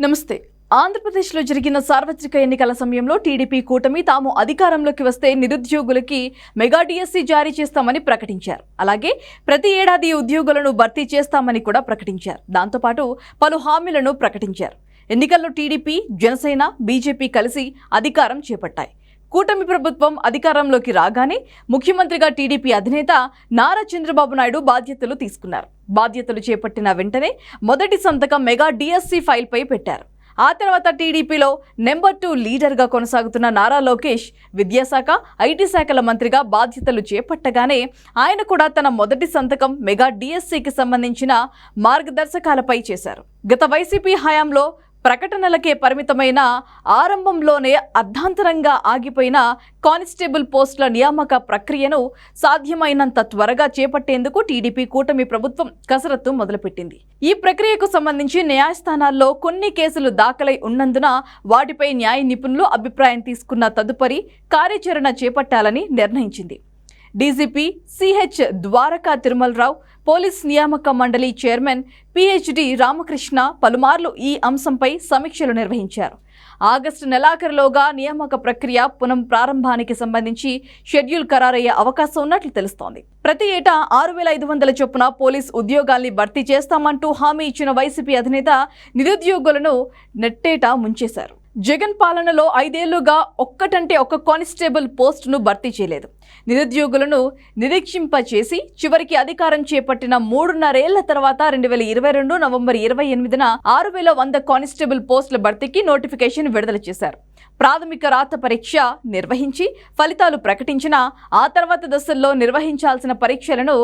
నమస్తే. ఆంధ్రప్రదేశ్లో జరిగిన సార్వత్రిక ఎన్నికల సమయంలో టీడీపీ కూటమి తాము అధికారంలోకి వస్తే నిరుద్యోగులకి మెగా డిఎస్సీ జారీ చేస్తామని ప్రకటించారు. అలాగే ప్రతి ఏడాది ఉద్యోగులను భర్తీ చేస్తామని కూడా ప్రకటించారు. దాంతోపాటు పలు హామీలను ప్రకటించారు. ఎన్నికల్లో టీడీపీ జనసేన బీజేపీ కలిసి అధికారం చేపట్టాయి. కూటమి ప్రభుత్వం అధికారంలోకి రాగానే ముఖ్యమంత్రిగా టీడీపీ అధినేత నారా చంద్రబాబు నాయుడు బాధ్యతలు తీసుకున్నారు. బాధ్యతలు చేపట్టిన వెంటనే మొదటి సంతకం మెగా డిఎస్సి ఫైల్పై పెట్టారు. ఆ తర్వాత టీడీపీలో నెంబర్ టూ లీడర్గా కొనసాగుతున్న నారా లోకేష్ విద్యాశాఖ ఐటీ శాఖల మంత్రిగా బాధ్యతలు చేపట్టగానే ఆయన కూడా తన మొదటి సంతకం మెగా డిఎస్సికి సంబంధించిన మార్గదర్శకాలపై చేశారు. గత వైసీపీ హయాంలో ప్రకటనలకే పరిమితమైన ఆరంభంలోనే అర్ధాంతరంగా ఆగిపోయిన కానిస్టేబుల్ పోస్టుల నియామక ప్రక్రియను సాధ్యమైనంత త్వరగా చేపట్టేందుకు టీడీపీ కూటమి ప్రభుత్వం కసరత్తు మొదలుపెట్టింది. ఈ ప్రక్రియకు సంబంధించి న్యాయస్థానాల్లో కొన్ని కేసులు దాఖలై ఉన్నందున వాటిపై న్యాయ నిపుణులు అభిప్రాయం తీసుకున్న తదుపరి కార్యాచరణ చేపట్టాలని నిర్ణయించింది. DGP CH Dwaraka Tirumalarao police నియామక మండలి చైర్మన్ పిహెచ్డి రామకృష్ణ పలుమార్లు ఈ అంశంపై సమీక్షలు నిర్వహించారు. ఆగస్టు నెలాఖరులోగా నియామక ప్రక్రియ పునః ప్రారంభానికి సంబంధించి షెడ్యూల్ ఖరారయ్యే అవకాశం ఉన్నట్లు తెలుస్తోంది. ప్రతి ఏటా ఆరు వేల ఐదు వందల చొప్పున పోలీస్ ఉద్యోగాల్ని భర్తీ చేస్తామంటూ హామీ ఇచ్చిన వైసీపీ అధినేత నిరుద్యోగులను నెట్టేటా ముంచేశారు. జగన్ పాలనలో ఐదేళ్ళుగా ఒక్కటంటే ఒక్క కానిస్టేబుల్ పోస్టును భర్తీ చేయలేదు. నిరుద్యోగులను నిరీక్షింపచేసి చివరికి అధికారం చేపట్టిన మూడున్నరేళ్ళ తర్వాత రెండు వేల ఇరవై రెండు నవంబర్ ఇరవై ఎనిమిదిన ఆరు వేల వంద కానిస్టేబుల్ పోస్టుల భర్తీకి నోటిఫికేషన్ విడుదల చేశారు. ప్రాథమిక రాత పరీక్ష నిర్వహించి ఫలితాలు ప్రకటించిన ఆ తర్వాత దశల్లో నిర్వహించాల్సిన పరీక్షలను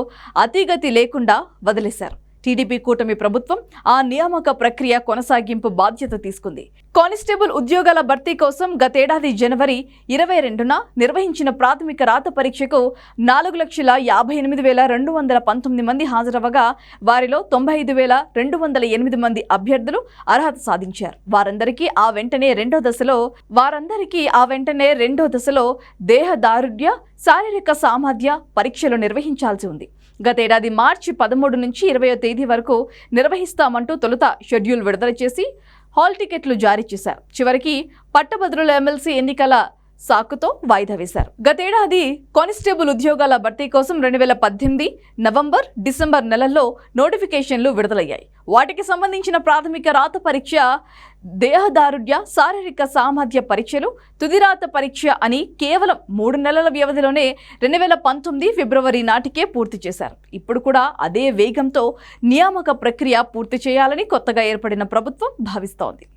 అతిగతి లేకుండా వదిలేశారు. టీడీపీ కూటమి ప్రభుత్వం ఆ నియామక ప్రక్రియ కొనసాగింపు బాధ్యత తీసుకుంది. కానిస్టేబుల్ ఉద్యోగాల భర్తీ కోసం గతేడాది జనవరి ఇరవై రెండున నిర్వహించిన ప్రాథమిక రాత పరీక్షకు నాలుగు లక్షల యాభై ఎనిమిది వేల రెండు వందల పంతొమ్మిది మంది హాజరవ్వగా వారిలో తొంభై ఐదు వేల రెండు వందల ఎనిమిది మంది అభ్యర్థులు అర్హత సాధించారు. వారందరికీ ఆ వెంటనే రెండో దశలో వారందరికీ ఆ వెంటనే రెండో దశలో దేహదారుఢ్య శారీరక సామర్థ్య పరీక్షలు నిర్వహించాల్సి ఉంది. గతేడాది మార్చి పదమూడు నుంచి ఇరవయో తేదీ వరకు నిర్వహిస్తామంటూ తొలుత షెడ్యూల్ విడుదల చేసి హాల్ టికెట్లు జారీ చేశారు. చివరికి పట్టభద్రుల ఎమ్మెల్సీ ఎన్నికల సాకుతో వాయిదా వేశారు. గతేడాది కానిస్టేబుల్ ఉద్యోగాల భర్తీ కోసం రెండు వేల పద్దెనిమిది నవంబర్ డిసెంబర్ నెలల్లో నోటిఫికేషన్లు విడుదలయ్యాయి. వాటికి సంబంధించిన ప్రాథమిక రాత పరీక్ష దేహదారుఢ్య శారీరక సామర్థ్య పరీక్షలు తుదిరాత పరీక్ష అని కేవలం మూడు నెలల వ్యవధిలోనే రెండు వేల పంతొమ్మిది ఫిబ్రవరి నాటికే పూర్తి చేశారు. ఇప్పుడు కూడా అదే వేగంతో నియామక ప్రక్రియ పూర్తి చేయాలని కొత్తగా ఏర్పడిన ప్రభుత్వం భావిస్తోంది.